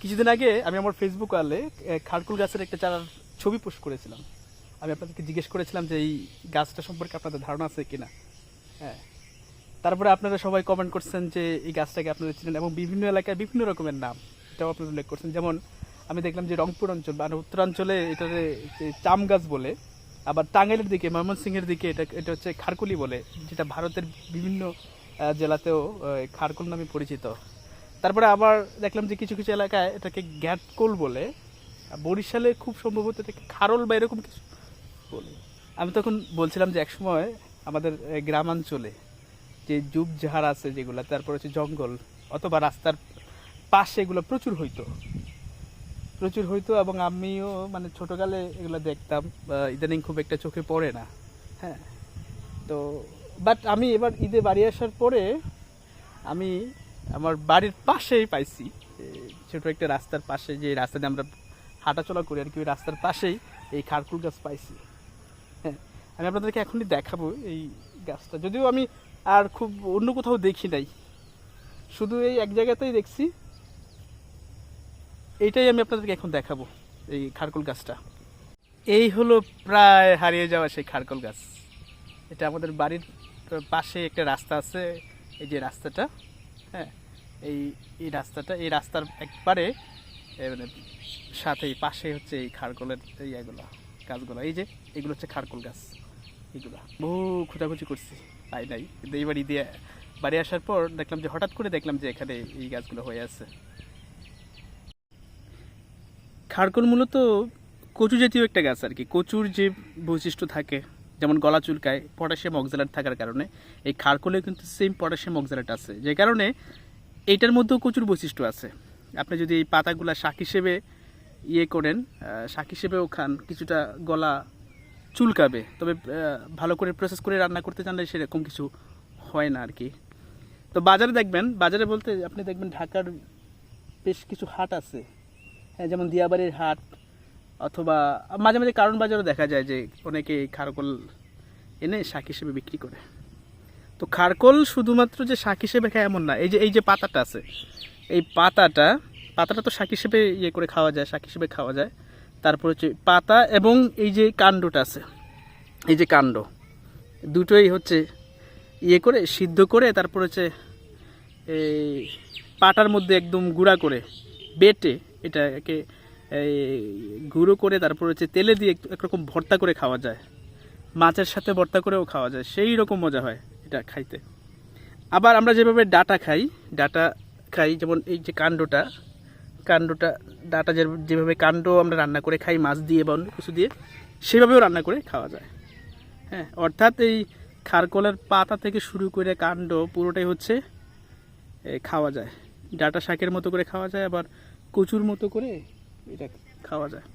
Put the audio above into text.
কিছুদিন আগে আমি আমার ফেসবুক ওয়ালে খারকুল গাছের একটা চারার ছবি পোস্ট করেছিলাম। আমি আপনাদেরকে জিজ্ঞেস করেছিলাম যে এই গাছটা সম্পর্কে আপনাদের ধারণা আছে কিনা? হ্যাঁ। তারপরে আপনারা সবাই কমেন্ট করছেন যে এই গাছটাকে আপনারা চিনেন এবং বিভিন্ন এলাকায় বিভিন্ন রকমের নাম, এটাও আপনারা উল্লেখ করছেন। যেমন আমি দেখলাম যে রংপুর অঞ্চল বা উত্তরাঞ্চলে এটারে চাম গাছ বলে, আবার টাঙ্গাইলের দিকে, ময়মনসিংহের দিকে এটা এটা হচ্ছে খারকুলি বলে, যেটা ভারতের বিভিন্ন জেলাতেও খারকুল নামে পরিচিত। তারপরে আবার দেখলাম যে কিছু কিছু এলাকায় এটাকে গ্যাটকোল বলে বরিশালে খুব সম্ভবত এটাকে খারল বা এরকম কিছু বলে। আমি তখন বলছিলাম যে একসময় আমাদের গ্রামাঞ্চলে যে জাহার আছে যেগুলো, তারপর হচ্ছে জঙ্গল অথবা রাস্তার পাশে এগুলো প্রচুর হইতো। প্রচুর হইতো এবং আমিও মানে ছোটোকালে এগুলো দেখতাম ইদানিং খুব একটা চোখে পড়ে না হ্যাঁ। তো বাট আমি এবার ঈদে বাড়ি আসার পরে আমি আমার বাড়ির পাশেই পাইছি। ছোট একটা রাস্তার পাশে, যে রাস্তা দিয়ে আমরা হাঁটাচলা করি আর কি, ওই রাস্তার পাশেই এই খারকুল গাছ পাইছি। হ্যাঁ আমি আপনাদেরকে এখনই দেখাবো এই গাছটা। যদিও আমি আর খুব অন্য কোথাও দেখি নাই। শুধু এই এক জায়গাতেই দেখছি। এইটাই আমি আপনাদেরকে এখন দেখাবো, এই খারকুল গাছটা। এই হলো প্রায় হারিয়ে যাওয়া সেই খারকুল গাছ। এটা আমাদের বাড়ির পাশে একটা রাস্তা আছে, এই যে রাস্তাটা। হ্যাঁ এই এই রাস্তাটা, এই রাস্তার একবারে মানে সাথেই, পাশে হচ্ছে এই খারকলের এই এগুলো গাছগুলো। এই যে, এগুলো হচ্ছে খারকল গাছ, এগুলো। বহু খোঁজাখুঁজি করছি, পাই নাই। কিন্তু এই বাড়ি দিয়ে বাড়ি আসার পর দেখলাম যে, হঠাৎ করে দেখলাম যে, এখানে এই গাছগুলো হয়ে আছে। খারকল মূলত কচু জাতীয় একটা গাছ আর কি। কচুর যে বৈশিষ্ট্য থাকে, যেমন গলা চুলকায়, পটাশিয়াম অক্সালেট থাকার কারণে, এই খারকলে কিন্তু সেম পটাশিয়াম অক্সালেট আছে। যে কারণে এইটার মধ্যেও প্রচুর বৈশিষ্ট্য আছে। আপনি যদি এই পাতাগুলা শাক হিসেবে ইয়ে করেন শাক হিসেবেও খান, কিছুটা গলা চুলকাবে, তবে ভালো করে প্রসেস করে রান্না করতে জানলে সেরকম কিছু হয় না আর কি তো বাজারে দেখবেন, বাজারে বলতে আপনি দেখবেন ঢাকার বেশ কিছু হাট আছে। হ্যাঁ যেমন দিয়াবাড়ির হাট, অথবা মাঝে মাঝে কারণ বাজারও দেখা যায় যে অনেকে খারকল এনে শাক হিসেবে বিক্রি করে। তো খারকোল শুধুমাত্র যে শাক হিসেবে খায় এমন না, এই যে এই যে পাতাটা আছে, এই পাতাটা পাতাটা তো শাক হিসেবে ইয়ে করে খাওয়া যায় শাক হিসেবে খাওয়া যায়। তারপর হচ্ছে পাতা এবং এই যে কাণ্ডটা আছে, এই যে কাণ্ড, দুটোই হচ্ছে ইয়ে করে, সিদ্ধ করে, তারপর হচ্ছে এই পাটার মধ্যে একদম গুঁড়া করে বেটে এটাকে গুঁড়ো করে, তারপর হচ্ছে তেলে দিয়ে একরকম ভর্তা করে খাওয়া যায়। মাছের সাথে ভর্তা করেও খাওয়া যায়, সেই রকম মজা হয়। খাইতে। আবার আমরা যেভাবে ডাটা খাই ডাটা খাই, যেমন এই যে কাণ্ডটা কাণ্ডটা, ডাটা যেভাবে কাণ্ড আমরা রান্না করে খাই, মাছ দিয়ে বা অন্য কিছু দিয়ে, সেভাবেও রান্না করে খাওয়া যায়। হ্যাঁ অর্থাৎ এই খারকলের পাতা থেকে শুরু করে কাণ্ড পুরোটাই হচ্ছে খাওয়া যায়। ডাটা শাকের মতো করে খাওয়া যায়, আবার কচুর মতো করে এটা খাওয়া যায়।